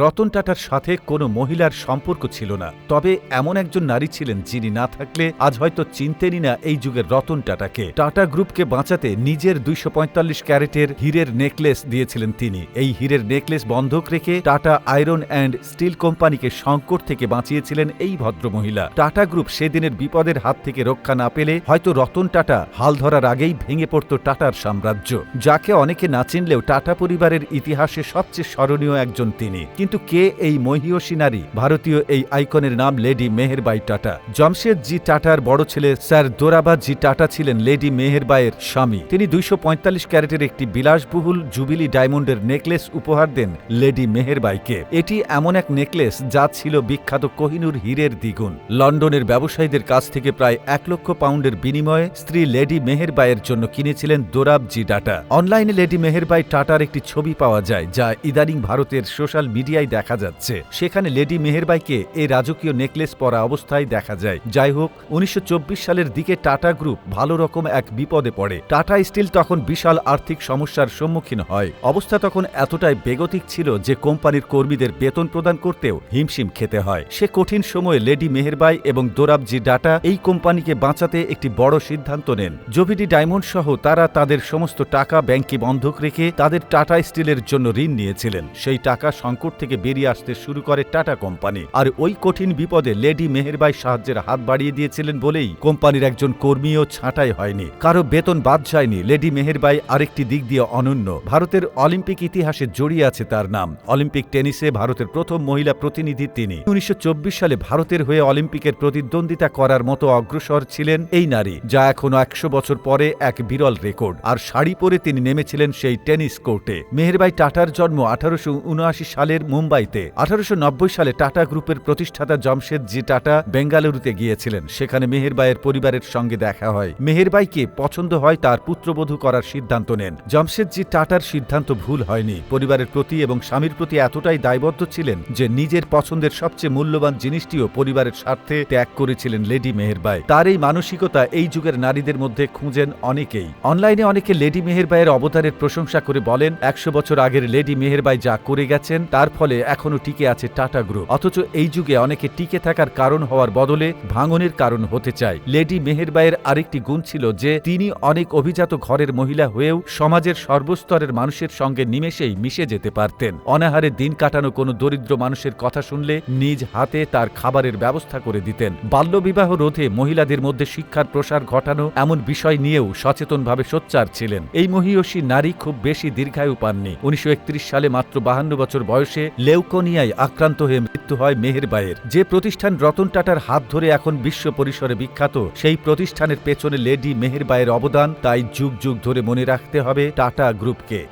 রতন টাটার সাথে কোনো মহিলার সম্পর্ক ছিল না। তবে এমন একজন নারী ছিলেন যিনি না থাকলে আজ হয়তো চিনতেনই না এই যুগের রতন টাটাকে। টাটা গ্রুপকে বাঁচাতে নিজের দুইশো পঁয়তাল্লিশ ক্যারেটের হীরের নেকলেস দিয়েছিলেন তিনি। এই হীরের নেকলেস বন্ধক রেখে টাটা আয়রন অ্যান্ড স্টিল কোম্পানিকে সংকট থেকে বাঁচিয়েছিলেন এই ভদ্রমহিলা টাটা গ্রুপ সেদিনের বিপদের হাত থেকে রক্ষা না পেলে হয়তো রতন টাটা হাল ধরার আগেই ভেঙে পড়ত টাটার সাম্রাজ্য। যাকে অনেকে না চিনলেও টাটা পরিবারের ইতিহাসে সবচেয়ে স্মরণীয় একজন তিনি। কিন্তু কে এই মহিয়সী নারী? ভারতীয় এই আইকনের নাম লেডি মেহেরবাই টাটা। জমশেদ জি টাটার বড় ছেলে স্যার দোরাবাদ জি টাটা ছিলেন লেডি মেহেরবাইয়ের স্বামী। তিনি দুইশো পঁয়তাল্লিশ ক্যারেটের একটি বিলাসবহুল জুবিলি ডায়মন্ডের নেকলেস উপহার দেন লেডি মেহেরবাইকে। এটি এমন এক নেকলেস যা ছিল বিখ্যাত কোহিনুর হীরের দ্বিগুণ। লন্ডনের ব্যবসায়ীদের কাছ থেকে প্রায় এক লক্ষ পাউন্ডের বিনিময়ে স্ত্রী লেডি মেহেরবাইয়ের জন্য কিনেছিলেন দোরাব জি টাটা। অনলাইনে লেডি মেহেরবাই টাটার একটি ছবি পাওয়া যায়, যা ইদানিং ভারতের সোশ্যাল মিডিয়ায় দেখা যাচ্ছে। সেখানে লেডি মেহেরবাইকে এই রাজকীয় নেকলেস পরা অবস্থায় দেখা যায়। যাই হোক, উনিশশো চব্বিশ সালের দিকে টাটা গ্রুপ ভালো রকম এক বিপদে পড়ে। টাটা স্টিল তখন বিশাল আর্থিক সমস্যার সম্মুখীন হয়। অবস্থা তখন এতটাই বেগতিক ছিল যে কোম্পানির কর্মীদের বেতন প্রদান করতেও হিমশিম খেতে হয়। সে কঠিন সময়ে লেডি মেহেরবাই এবং দোরাবজি ডাটা এই কোম্পানিকে বাঁচাতে একটি বড় সিদ্ধান্ত নেন। জোভিডি ডায়মন্ড সহ তারা তাদের সমস্ত টাকা ব্যাংকে বন্ধক রেখে তাদের টাটা স্টিলের জন্য ঋণ নিয়েছিলেন। সেই টাকা সংকট থেকে বেরিয়ে আসতে শুরু করে টাটা কোম্পানি। আর ওই কঠিন বিপদে লেডি মেহেরবাই সাহায্যের হাত বাড়িয়ে দিয়েছিলেন বলেই কোম্পানির একজন কর্মীও ছাঁটাই হয়নি। কারও বেতন বাদ যায়নি লেডি মেহেরবাই, আরেকটি দিক দিয়ে অনন্য। ভারতের অলিম্পিক ইতিহাসে জড়িয়ে আছে তার নাম। অলিম্পিক টেনিসে ভারতের প্রথম মহিলা প্রতিনিধি তিনি। উনিশশো চব্বিশ সালে ভারতের হয়ে অলিম্পিকের প্রতিদ্বন্দ্বিতা করার মতো অগ্রসর ছিলেন এই নারী, যা এখনও একশো বছর পরে এক বিরল রেকর্ড। আর শাড়ি পরে তিনি নেমেছিলেন সেই টেনিস কোর্টে। মেহেরবাই টাটার জন্ম আঠারোশো উনআশি সালের মুম্বাইতে আঠারোশো নব্বই সালে টাটা গ্রুপের প্রতিষ্ঠাতা জমশেদ জি টাটা বেঙ্গালুরুতে গিয়েছিলেন। সেখানে মেহেরবাইয়ের পরিবারের সঙ্গে দেখা হয়। মেহেরবাইকে পছন্দ হয় তার পুত্রবধূ করার সিদ্ধান্ত নেন। জমশেদ জি টাটার সিদ্ধান্ত ভুল হয়নি। পরিবারের প্রতি এবং স্বামীর প্রতি এতটাই দায়বদ্ধ ছিলেন যে নিজের পছন্দের সবচেয়ে মূল্যবান জিনিসটিও পরিবারের স্বার্থে ত্যাগ করেছিলেন লেডি মেহেরবাই তার এই মানসিকতা এই যুগের নারীদের মধ্যে খুঁজেন অনেকেই। অনলাইনে অনেকে লেডি মেহেরবাইয়ের অবতারের প্রশংসা করে বলেন, একশো বছর আগের লেডি মেহেরবাই যা করে গেছেন, তার ফলে এখনও টিকে আছে টাটা গ্রুপ। অথচ এই যুগে অনেকে টিকে থাকার কারণ হওয়ার বদলে ভাঙনের কারণ হতে চায়। লেডি মেহেরবাইয়ের আরেকটি গুণ ছিল যে, তিনি অনেক অভিজাত ঘরের মহিলা হয়েও সমাজের সর্বস্তরের মানুষের সঙ্গে নিমেষেই মিশে যেতে পারতেন। অনাহারে দিন কাটানো কোনো দরিদ্র মানুষের কথা শুনলে নিজ হাতে তার খাবারের ব্যবস্থা করে দিতেন। বাল্যবিবাহ রোধে মহিলাদের মধ্যে শিক্ষার প্রসার ঘটানো এমন বিষয় নিয়েও সচেতনভাবে সোচ্চার ছিলেন। এই মহিয়সী নারী খুব বেশি দীর্ঘায়ু পাননি। উনিশশো একত্রিশ সালে মাত্র বাহান্ন বছর বয়সে লেউকোনিয়ায় আক্রান্ত হয়ে মৃত্যু হয় মেহেরবাইয়ের যে প্রতিষ্ঠান রতন টাটার হাত ধরে এখন বিশ্ব পরিসরে বিখ্যাত, সেই প্রতিষ্ঠানের পেছনে লেডি মেহেরবাইয়ের অবদান, তাই যুগ যুগ ধরে মনে রাখতে হবে টাটা গ্রুপকে।